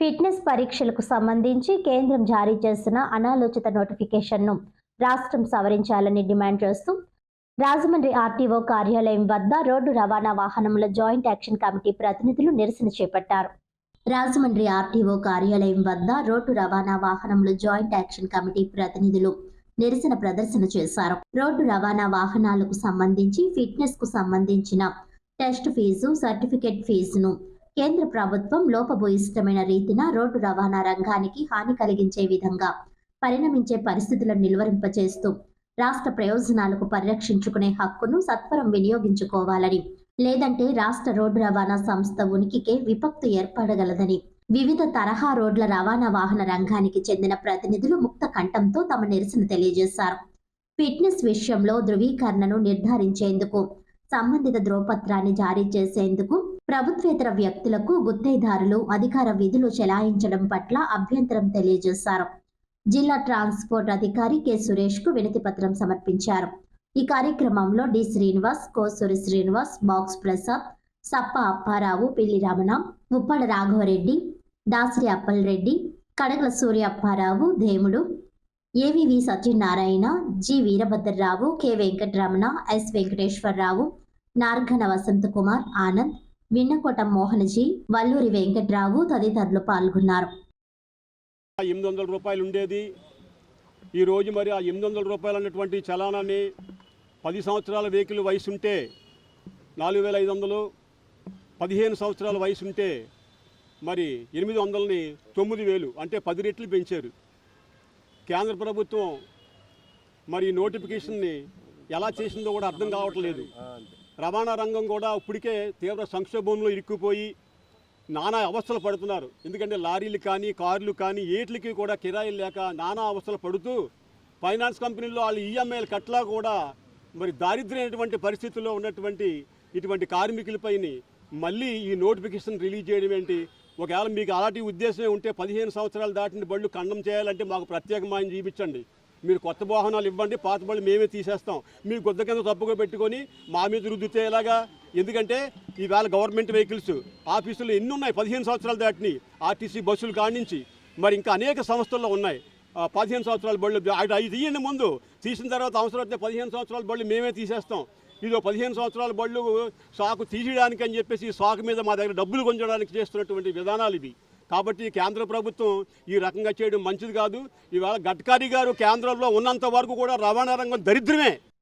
Fitness పరీక్షలకు సంబంధించి కేంద్రం జారీ చేసిన అనాలోచిత నోటిఫికేషన్ను రాష్ట్రం సవరించాలని డిమాండ్ చేస్తూ రాజమండ్రి ఆర్టీఓ కార్యాలయం వద్ద రోడ్డు రవాణా వాహనముల జాయింట్ యాక్షన్ కమిటీ ప్రతినిధులు నిరసన చేపట్టారు. రాజమండ్రి ఆర్టీఓ కార్యాలయం వద్ద రోడ్డు రవాణా వాహనముల జాయింట్ యాక్షన్ కమిటీ ప్రతినిధులు నిరసన ప్రదర్శన చేశారు. రోడ్డు రవాణా వాహనాలకు సంబంధించి ఫిట్నెస్కు సంబంధించిన టెస్ట్ ఫీజు సర్టిఫికెట్ ఫీజును కేంద్ర ప్రభుత్వం లోపభూయిష్టమైన రీతిన రోడ్డు రవాణా రంగానికి హాని కలిగించే విధంగా పరిణమించే పరిస్థితులను నిలువరింపచేస్తూ రాష్ట్ర ప్రయోజనాలకు పరిరక్షించుకునే హక్కును సత్వరం వినియోగించుకోవాలని లేదంటే రాష్ట్ర రోడ్డు రవాణా సంస్థ ఉనికికే విపత్తు ఏర్పడగలదని వివిధ తరహా రోడ్ల రవాణా వాహన రంగానికి చెందిన ప్రతినిధులు ముక్త కంఠంతో తమ నిరసన తెలియజేశారు. ఫిట్నెస్ విషయంలో ధృవీకరణను నిర్ధారించేందుకు సంబంధిత ధ్రువపత్రాన్ని జారీ చేసేందుకు ప్రభుత్వేతర వ్యక్తులకు గుత్తేదారులు అధికార విధులు చెలాయించడం పట్ల అభ్యంతరం తెలియజేశారు. జిల్లా ట్రాన్స్పోర్ట్ అధికారి కె. సురేష్కు వినతి పత్రం సమర్పించారు. ఈ కార్యక్రమంలో D. Srinivas Kosuri Srinivas box Prasad Sappa Apparao Pilli Ramana Muppada Raghavareddy Dasari Appalareddy Kadagala Surya Apparao Demudu AVV Satyanarayana G. Veerabhadrarao K. Venkataramana S. Venkateswararao Nargana Vasanthakumar Anand Vinnakota Mohanaji Valluri Venkatrao తదితరులు పాల్గొన్నారు. ఎనిమిది వందల రూపాయలు ఉండేది. ఈరోజు మరి ఆ ఎనిమిది వందల రూపాయలు అన్నటువంటి చలానాన్ని పది సంవత్సరాల వెహికల్ వయసు ఉంటే నాలుగు వేల ఐదు వందలు పదిహేను సంవత్సరాల వయసు ఉంటే మరి ఎనిమిది వందలని తొమ్మిది వేలు అంటే పది రెట్లు పెంచారు. కేంద్ర ప్రభుత్వం మరి ఈ నోటిఫికేషన్ని ఎలా చేసిందో కూడా అర్థం కావట్లేదు. రవాణా రంగం కూడా ఇప్పటికే తీవ్ర సంక్షోభంలో ఇరుక్కుపోయి నానా అవస్థలు పడుతున్నారు. ఎందుకంటే లారీలు కానీ కార్లు కానీ ఏట్లకి కూడా కిరాయిలు లేక నానా అవస్థలు పడుతూ ఫైనాన్స్ కంపెనీల్లో వాళ్ళు ఈఎంఐలు కట్లా కూడా మరి దారిద్ర్యమైనటువంటి పరిస్థితుల్లో ఉన్నటువంటి ఇటువంటి కార్మికులపైని మళ్ళీ ఈ నోటిఫికేషన్ రిలీజ్ చేయడం ఏంటి? ఒకవేళ మీకు అలాంటి ఉద్దేశమే ఉంటే పదిహేను సంవత్సరాలు దాటిన బళ్ళు ఖండం చేయాలంటే మాకు ప్రత్యేకమైన చూపించండి మీరు కొత్త వాహనాలు ఇవ్వండి పాత బళ్ళు మేమే తీసేస్తాం. మీ గుద్ద కింద తప్పుగా పెట్టుకొని మా మీద రుద్దితే ఎలాగా? ఎందుకంటే ఈవేళ గవర్నమెంట్ వెహికల్స్ ఆఫీసులు ఎన్ని ఉన్నాయి? పదిహేను సంవత్సరాలు దాటిని. ఆర్టీసీ బస్సులు కానించి మరి ఇంకా అనేక సంస్థల్లో ఉన్నాయి. పదిహేను సంవత్సరాల బళ్ళు అవి అవి తీయండి ముందు. తీసిన తర్వాత అవసరం అయితే పదిహేను సంవత్సరాల బళ్ళు మేమే తీసేస్తాం. ఇదో పదిహేను సంవత్సరాల బళ్ళు సాకు తీసేయడానికి అని చెప్పేసి సాకు మీద మా దగ్గర డబ్బులు కొంచడానికి చేస్తున్నటువంటి విధానాలు ఇవి. కాబట్టి కేంద్ర ప్రభుత్వం ఈ రకంగా చేయడం మంచిది కాదు. ఇవాళ గడ్కరీ గారు కేంద్రంలో ఉన్నంత వరకు కూడా రవాణా రంగం దరిద్రమే.